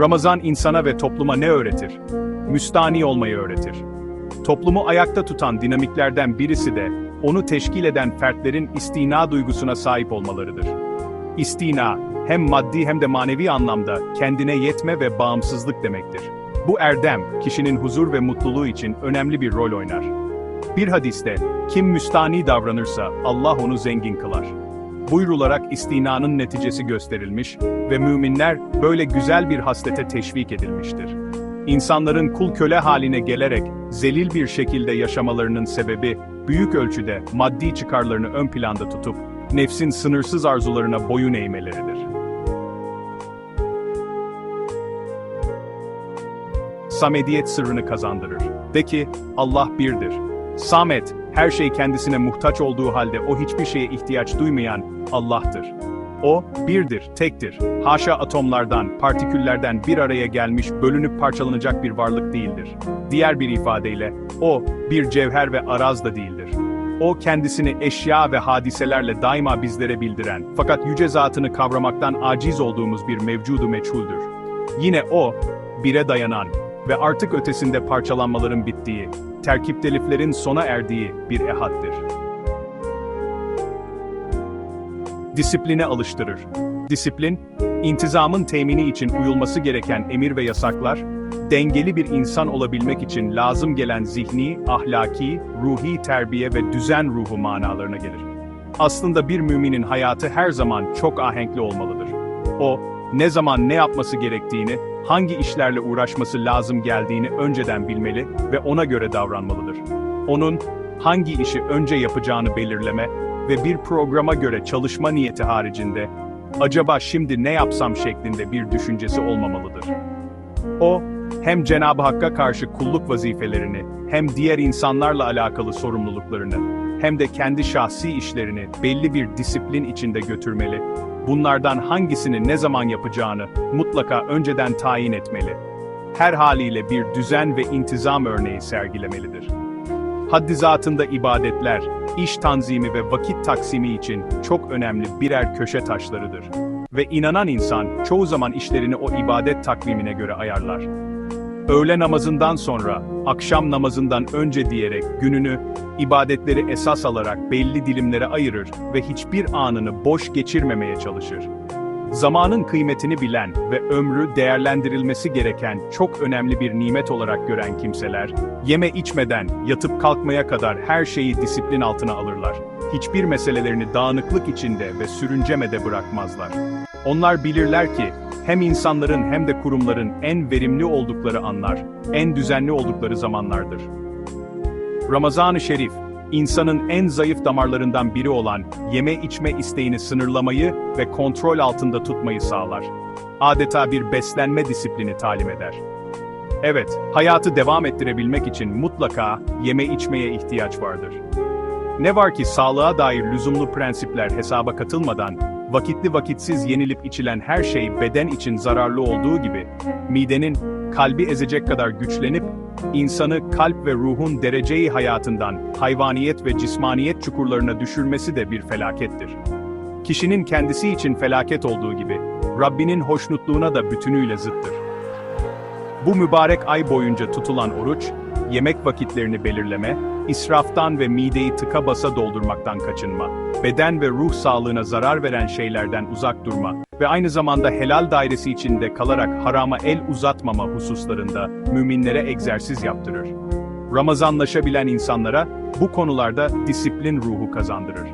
Ramazan insana ve topluma ne öğretir? Müstani olmayı öğretir. Toplumu ayakta tutan dinamiklerden birisi de, onu teşkil eden fertlerin istina duygusuna sahip olmalarıdır. İstina, hem maddi hem de manevi anlamda kendine yetme ve bağımsızlık demektir. Bu erdem, kişinin huzur ve mutluluğu için önemli bir rol oynar. Bir hadiste, kim müstani davranırsa Allah onu zengin kılar. Buyrularak istinanın neticesi gösterilmiş ve müminler böyle güzel bir haslete teşvik edilmiştir. İnsanların kul köle haline gelerek zelil bir şekilde yaşamalarının sebebi büyük ölçüde maddi çıkarlarını ön planda tutup nefsin sınırsız arzularına boyun eğmeleridir. Samediyet sırrını kazandırır. De ki, Allah birdir. Samet, her şey kendisine muhtaç olduğu halde o hiçbir şeye ihtiyaç duymayan Allah'tır. O, birdir, tektir. Haşa atomlardan, partiküllerden bir araya gelmiş, bölünüp parçalanacak bir varlık değildir. Diğer bir ifadeyle, o, bir cevher ve araz da değildir. O kendisini eşya ve hadiselerle daima bizlere bildiren, fakat yüce zatını kavramaktan aciz olduğumuz bir mevcudu meçhuldür. Yine o, bire dayanan ve artık ötesinde parçalanmaların bittiği, terkip teliflerin sona erdiği bir ehaddir. Disipline alıştırır. Disiplin, intizamın temini için uyulması gereken emir ve yasaklar, dengeli bir insan olabilmek için lazım gelen zihni, ahlaki, ruhi terbiye ve düzen ruhu manalarına gelir. Aslında bir müminin hayatı her zaman çok ahenkli olmalıdır. O, ne zaman ne yapması gerektiğini, hangi işlerle uğraşması lazım geldiğini önceden bilmeli ve ona göre davranmalıdır. Onun, hangi işi önce yapacağını belirleme ve bir programa göre çalışma niyeti haricinde, acaba şimdi ne yapsam şeklinde bir düşüncesi olmamalıdır. O, hem Cenab-ı Hakk'a karşı kulluk vazifelerini, hem diğer insanlarla alakalı sorumluluklarını, hem de kendi şahsi işlerini belli bir disiplin içinde götürmeli, bunlardan hangisini ne zaman yapacağını mutlaka önceden tayin etmeli. Her haliyle bir düzen ve intizam örneği sergilemelidir. Haddi zatında ibadetler, iş tanzimi ve vakit taksimi için çok önemli birer köşe taşlarıdır. Ve inanan insan çoğu zaman işlerini o ibadet takvimine göre ayarlar. Öğle namazından sonra, akşam namazından önce diyerek gününü, ibadetleri esas alarak belli dilimlere ayırır ve hiçbir anını boş geçirmemeye çalışır. Zamanın kıymetini bilen ve ömrü değerlendirilmesi gereken çok önemli bir nimet olarak gören kimseler, yeme içmeden, yatıp kalkmaya kadar her şeyi disiplin altına alırlar. Hiçbir meselelerini dağınıklık içinde ve sürüncemede bırakmazlar. Onlar bilirler ki, hem insanların hem de kurumların en verimli oldukları anlar, en düzenli oldukları zamanlardır. Ramazan-ı Şerif, insanın en zayıf damarlarından biri olan yeme içme isteğini sınırlamayı ve kontrol altında tutmayı sağlar. Adeta bir beslenme disiplini talim eder. Evet, hayatı devam ettirebilmek için mutlaka yeme içmeye ihtiyaç vardır. Ne var ki sağlığa dair lüzumlu prensipler hesaba katılmadan, vakitli vakitsiz yenilip içilen her şey beden için zararlı olduğu gibi, midenin, kalbi ezecek kadar güçlenip, insanı kalp ve ruhun dereceyi hayatından, hayvaniyet ve cismaniyet çukurlarına düşürmesi de bir felakettir. Kişinin kendisi için felaket olduğu gibi, Rabbinin hoşnutluğuna da bütünüyle zıttır. Bu mübarek ay boyunca tutulan oruç, yemek vakitlerini belirleme, israftan ve mideyi tıka basa doldurmaktan kaçınma, beden ve ruh sağlığına zarar veren şeylerden uzak durma ve aynı zamanda helal dairesi içinde kalarak harama el uzatmama hususlarında müminlere egzersiz yaptırır. Ramazanlaşabilen insanlara bu konularda disiplin ruhu kazandırır.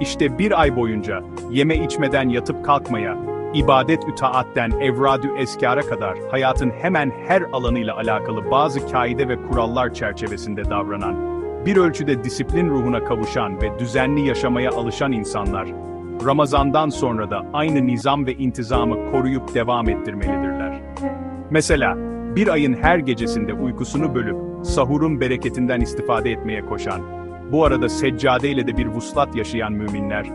İşte bir ay boyunca yeme içmeden yatıp kalkmaya, ibadet ütaatten evradü eskara kadar hayatın hemen her alanıyla alakalı bazı kaide ve kurallar çerçevesinde davranan, bir ölçüde disiplin ruhuna kavuşan ve düzenli yaşamaya alışan insanlar, Ramazandan sonra da aynı nizam ve intizamı koruyup devam ettirmelidirler. Mesela, bir ayın her gecesinde uykusunu bölüp, sahurun bereketinden istifade etmeye koşan, bu arada seccadeyle de bir vuslat yaşayan müminler,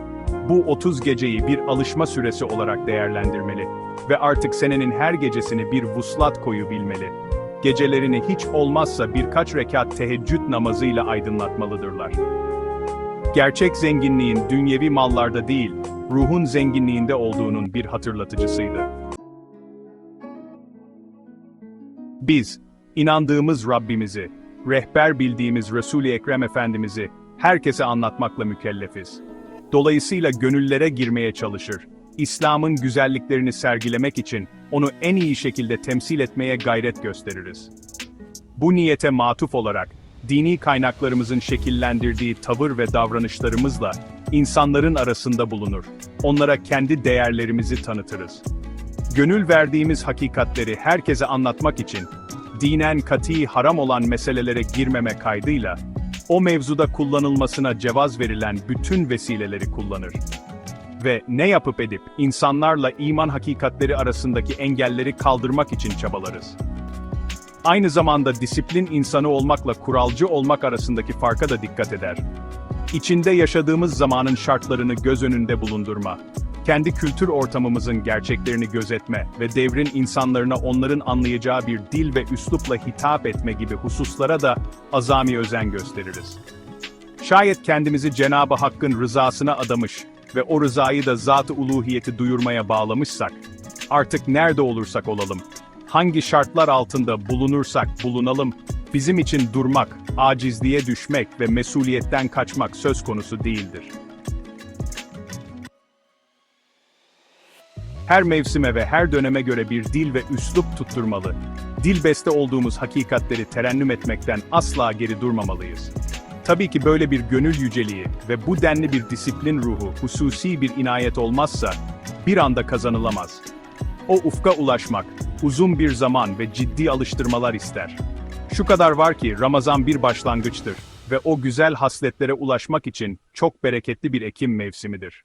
bu 30 geceyi bir alışma süresi olarak değerlendirmeli ve artık senenin her gecesini bir vuslat koyu bilmeli. Gecelerini hiç olmazsa birkaç rekat teheccüd namazıyla aydınlatmalıdırlar. Gerçek zenginliğin dünyevi mallarda değil, ruhun zenginliğinde olduğunun bir hatırlatıcısıydı. Biz, inandığımız Rabbimizi, rehber bildiğimiz Resul-i Ekrem Efendimiz'i herkese anlatmakla mükellefiz. Dolayısıyla gönüllere girmeye çalışır. İslam'ın güzelliklerini sergilemek için onu en iyi şekilde temsil etmeye gayret gösteririz. Bu niyete matuf olarak, dini kaynaklarımızın şekillendirdiği tavır ve davranışlarımızla insanların arasında bulunur. Onlara kendi değerlerimizi tanıtırız. Gönül verdiğimiz hakikatleri herkese anlatmak için, dinen kati haram olan meselelere girmeme kaydıyla, o mevzuda kullanılmasına cevaz verilen bütün vesileleri kullanır. Ve ne yapıp edip insanlarla iman hakikatleri arasındaki engelleri kaldırmak için çabalarız. Aynı zamanda disiplin insanı olmakla kuralcı olmak arasındaki farka da dikkat eder. İçinde yaşadığımız zamanın şartlarını göz önünde bulundurma, kendi kültür ortamımızın gerçeklerini gözetme ve devrin insanlarına onların anlayacağı bir dil ve üslupla hitap etme gibi hususlara da azami özen gösteririz. Şayet kendimizi Cenab-ı Hakk'ın rızasına adamış ve o rızayı da zat-ı uluhiyeti duyurmaya bağlamışsak, artık nerede olursak olalım, hangi şartlar altında bulunursak bulunalım, bizim için durmak, acizliğe düşmek ve mesuliyetten kaçmak söz konusu değildir. Her mevsime ve her döneme göre bir dil ve üslup tutturmalı. Dil beste olduğumuz hakikatleri terennüm etmekten asla geri durmamalıyız. Tabii ki böyle bir gönül yüceliği ve bu denli bir disiplin ruhu hususi bir inayet olmazsa bir anda kazanılamaz. O ufka ulaşmak uzun bir zaman ve ciddi alıştırmalar ister. Şu kadar var ki Ramazan bir başlangıçtır ve o güzel hasletlere ulaşmak için çok bereketli bir ekim mevsimidir.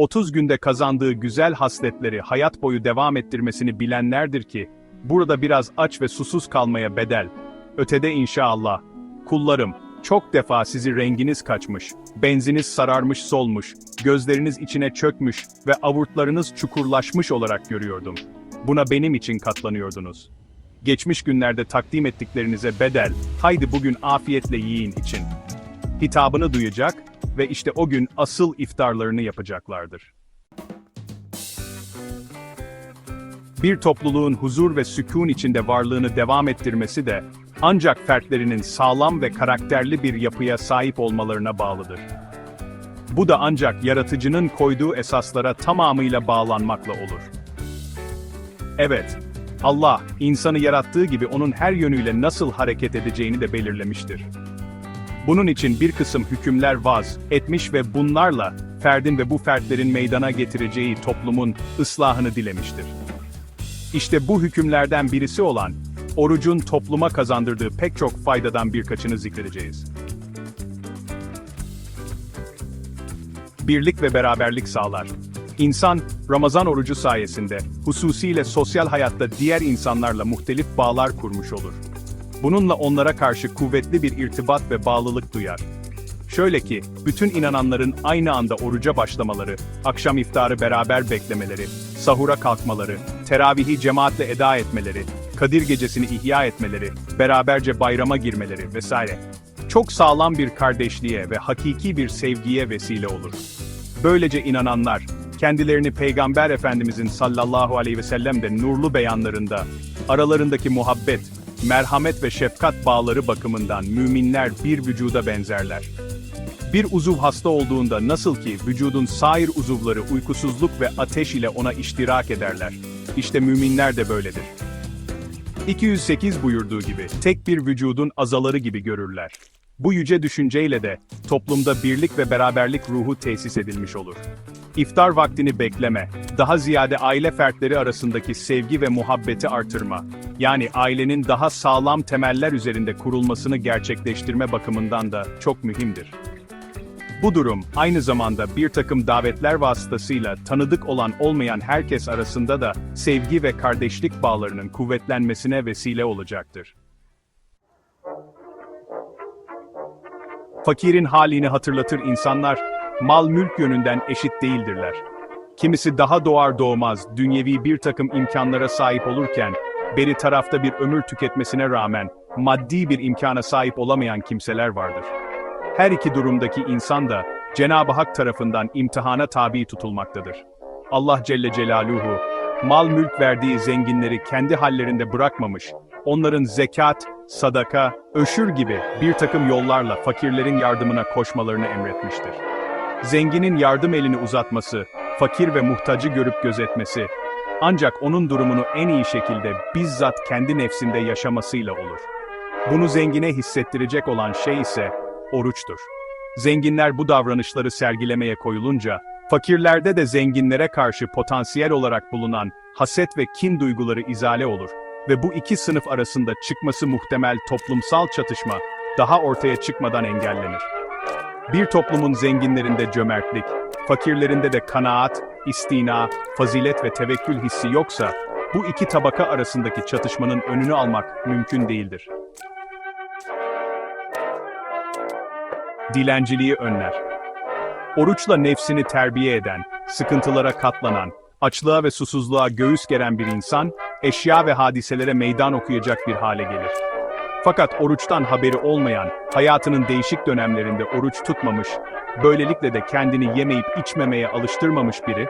30 günde kazandığı güzel hasletleri hayat boyu devam ettirmesini bilenlerdir ki, burada biraz aç ve susuz kalmaya bedel. Ötede inşallah, kullarım, çok defa sizi renginiz kaçmış, benziniz sararmış solmuş, gözleriniz içine çökmüş ve avurtlarınız çukurlaşmış olarak görüyordum. Buna benim için katlanıyordunuz. Geçmiş günlerde takdim ettiklerinize bedel, haydi bugün afiyetle yiyin için. Hitabını duyacak ve işte o gün asıl iftarlarını yapacaklardır. Bir topluluğun huzur ve sükun içinde varlığını devam ettirmesi de ancak fertlerinin sağlam ve karakterli bir yapıya sahip olmalarına bağlıdır. Bu da ancak yaratıcının koyduğu esaslara tamamıyla bağlanmakla olur. Evet, Allah, insanı yarattığı gibi onun her yönüyle nasıl hareket edeceğini de belirlemiştir. Bunun için bir kısım hükümler vaz etmiş ve bunlarla ferdin ve bu fertlerin meydana getireceği toplumun ıslahını dilemiştir. İşte bu hükümlerden birisi olan orucun topluma kazandırdığı pek çok faydadan birkaçını zikredeceğiz. Birlik ve beraberlik sağlar. İnsan, Ramazan orucu sayesinde, hususiyle sosyal hayatta diğer insanlarla muhtelif bağlar kurmuş olur. Bununla onlara karşı kuvvetli bir irtibat ve bağlılık duyar. Şöyle ki, bütün inananların aynı anda oruca başlamaları, akşam iftarı beraber beklemeleri, sahura kalkmaları, teravihi cemaatle eda etmeleri, Kadir gecesini ihya etmeleri, beraberce bayrama girmeleri vesaire. Çok sağlam bir kardeşliğe ve hakiki bir sevgiye vesile olur. Böylece inananlar, kendilerini Peygamber Efendimizin sallallahu aleyhi ve sellem de nurlu beyanlarında, aralarındaki muhabbet, merhamet ve şefkat bağları bakımından müminler bir vücuda benzerler. Bir uzuv hasta olduğunda nasıl ki vücudun sair uzuvları uykusuzluk ve ateş ile ona iştirak ederler. İşte müminler de böyledir. 208 buyurduğu gibi tek bir vücudun azaları gibi görürler. Bu yüce düşünceyle de toplumda birlik ve beraberlik ruhu tesis edilmiş olur. İftar vaktini bekleme, daha ziyade aile fertleri arasındaki sevgi ve muhabbeti artırma, yani ailenin daha sağlam temeller üzerinde kurulmasını gerçekleştirme bakımından da çok mühimdir. Bu durum, aynı zamanda bir takım davetler vasıtasıyla tanıdık olan olmayan herkes arasında da sevgi ve kardeşlik bağlarının kuvvetlenmesine vesile olacaktır. Fakirin halini hatırlatır insanlar, mal mülk yönünden eşit değildirler. Kimisi daha doğar doğmaz dünyevi bir takım imkanlara sahip olurken, beri tarafta bir ömür tüketmesine rağmen, maddi bir imkana sahip olamayan kimseler vardır. Her iki durumdaki insan da, Cenab-ı Hak tarafından imtihana tabi tutulmaktadır. Allah Celle Celaluhu, mal mülk verdiği zenginleri kendi hallerinde bırakmamış, onların zekat, sadaka, öşür gibi bir takım yollarla fakirlerin yardımına koşmalarını emretmiştir. Zenginin yardım elini uzatması, fakir ve muhtacı görüp gözetmesi, ancak onun durumunu en iyi şekilde bizzat kendi nefsinde yaşamasıyla olur. Bunu zengine hissettirecek olan şey ise oruçtur. Zenginler bu davranışları sergilemeye koyulunca, fakirlerde de zenginlere karşı potansiyel olarak bulunan haset ve kin duyguları izale olur ve bu iki sınıf arasında çıkması muhtemel toplumsal çatışma daha ortaya çıkmadan engellenir. Bir toplumun zenginlerinde cömertlik, fakirlerinde de kanaat, istina, fazilet ve tevekkül hissi yoksa, bu iki tabaka arasındaki çatışmanın önünü almak mümkün değildir. Dilenciliği önler. Oruçla nefsini terbiye eden, sıkıntılara katlanan, açlığa ve susuzluğa göğüs geren bir insan, eşya ve hadiselere meydan okuyacak bir hale gelir. Fakat oruçtan haberi olmayan, hayatının değişik dönemlerinde oruç tutmamış, böylelikle de kendini yemeyip içmemeye alıştırmamış biri,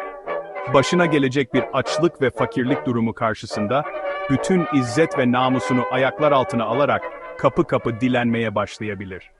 başına gelecek bir açlık ve fakirlik durumu karşısında, bütün izzet ve namusunu ayaklar altına alarak kapı kapı dilenmeye başlayabilir.